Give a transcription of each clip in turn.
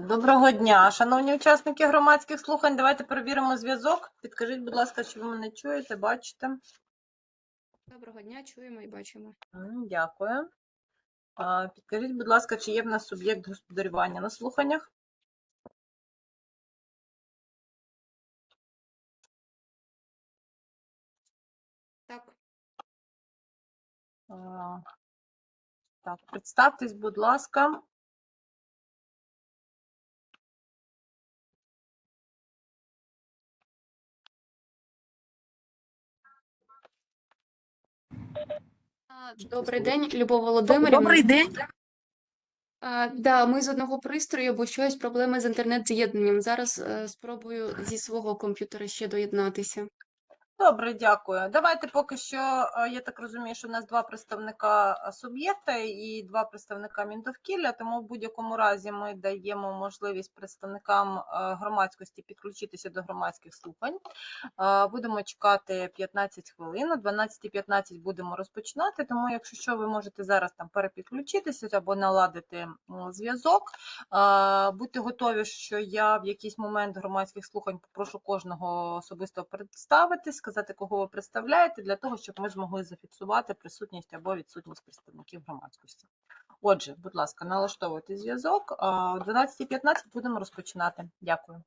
Доброго дня, шановні учасники громадських слухань. Давайте перевіримо зв'язок. Підкажіть, будь ласка, чи ви мене чуєте, бачите? Доброго дня, чуємо і бачимо. Дякую. Підкажіть, будь ласка, чи є в нас суб'єкт господарювання на слуханнях? Так, Так, представтесь, будь ласка. Добрий день, Любов Володимирівна. Добрий день. А, да, ми з одного пристрою, бо щось проблеми з інтернет-з'єднанням. Зараз е, спробую зі свого комп'ютера ще доєднатися. Добре, дякую. Давайте поки що, е, я так розумію, що у нас два представника е, суб'єкта і два представника Міндовкілля, тому в будь-якому разі ми даємо можливість представникам е, громадськості підключитися до громадських слухань. Будемо чекати 15 хвилин, о 12.15 будемо розпочинати, тому якщо що, ви можете зараз там перепідключитися або наладити зв'язок. Будьте готові, що я в якийсь момент громадських слухань попрошу кожного особисто представитись, сказати, кого ви представляєте, для того, щоб ми змогли зафіксувати присутність або відсутність представників громадськості. Отже, будь ласка, налаштовуйте зв'язок. О 12.15 будемо розпочинати. Дякую.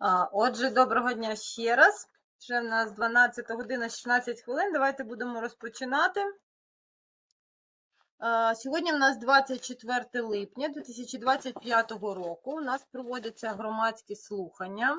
Отже, доброго дня ще раз. Вже в нас 12 година 16 хвилин. Давайте будемо розпочинати. Сьогодні в нас 24 липня 2025 року. У нас проводяться громадські слухання.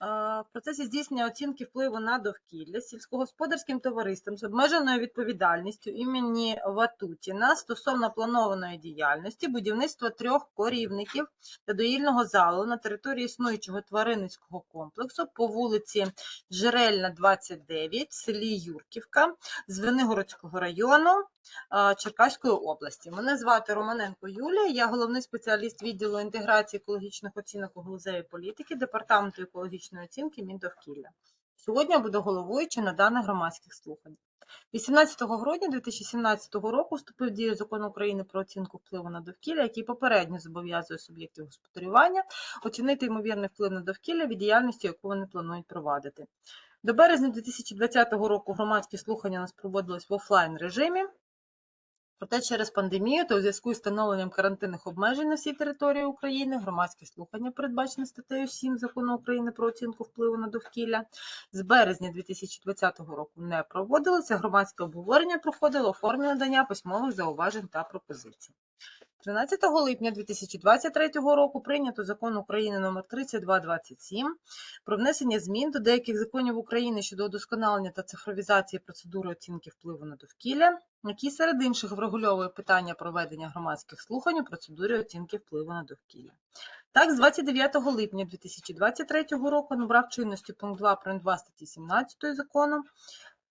В процесі здійснення оцінки впливу на довкілля сільськогосподарським товариством з обмеженою відповідальністю імені Ватутіна стосовно планованої діяльності будівництва трьох корівників та доїльного залу на території існуючого тваринницького комплексу по вулиці Жерельна, 29, в селі Юрківка, Звенигородського району Черкаської області. Мене звати Романенко Юлія, я головний спеціаліст відділу інтеграції екологічних оцінок у галузевій політики Департаменту екологічної оцінки Міндовкілля. Сьогодні я буду головуючи на даних громадських слухань. 18 грудня 2017 року вступив в дію закон України про оцінку впливу на довкілля, який попередньо зобов'язує суб'єктів господарювання оцінити ймовірний вплив на довкілля від діяльності, яку вони планують провадити. До березня 2020 року громадські слухання у нас проводились в офлайн режимі. Проте через пандемію та у зв'язку з встановленням карантинних обмежень на всій території України громадські слухання, передбачені статтею 7 Закону України про оцінку впливу на довкілля, з березня 2020 року не проводилося. Громадське обговорення проходило у формі надання письмових зауважень та пропозицій. 13 липня 2023 року прийнято закон України номер 3227 про внесення змін до деяких законів України щодо удосконалення та цифровізації процедури оцінки впливу на довкілля, який серед інших врегульовує питання проведення громадських слухань у процедурі оцінки впливу на довкілля. Так, з 29 липня 2023 року набрав чинності пункт 2 прим. 2 статті 17 закону,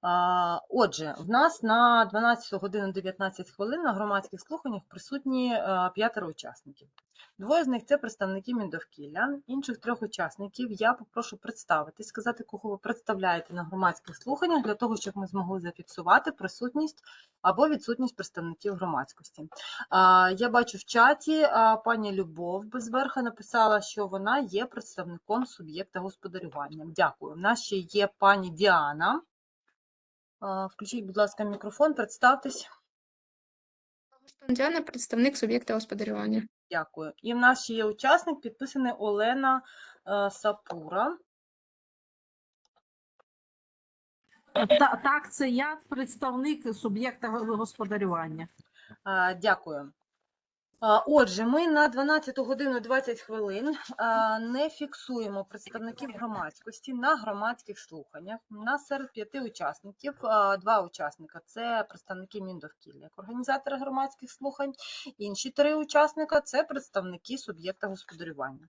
Отже, в нас на 12 годину 19 хвилин на громадських слуханнях присутні е, п'ятеро учасників. Двоє з них це представники Міндовкілля. Інших трьох учасників я попрошу представити, сказати, кого ви представляєте на громадських слуханнях, для того, щоб ми змогли зафіксувати присутність або відсутність представників громадськості. Я бачу в чаті, пані Любов Безверха написала, що вона є представником суб'єкта господарювання. Дякую. У нас ще є пані Діана. Включіть, будь ласка, мікрофон, представтесь. Представник суб'єкта господарювання. Дякую. І в нас ще є учасник, підписаний Олена е, Сапура. Так, це я представник суб'єкта господарювання. Дякую. Отже, ми на 12 годину 20 хвилин не фіксуємо представників громадськості на громадських слуханнях. У нас серед п'яти учасників два учасника це представники Міндовкілля, як організатори громадських слухань. Інші три учасника це представники суб'єкта господарювання.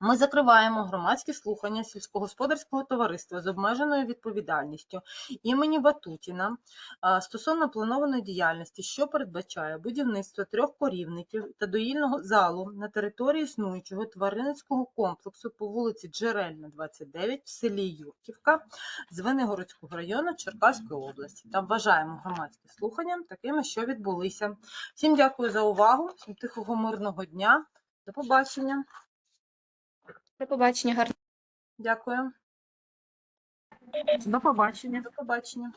Ми закриваємо громадські слухання сільськогосподарського товариства з обмеженою відповідальністю імені Ватутіна стосовно планованої діяльності, що передбачає будівництво трьох корівників та доїльного залу на території існуючого тваринницького комплексу по вулиці Джерельна, 29 в селі Юрківка Звенигородського району Черкаської області. Та вважаємо громадські слухання такими, що відбулися. Всім дякую за увагу, всім тихого мирного дня. До побачення. До побачення, гарно. Дякую. До побачення. До побачення.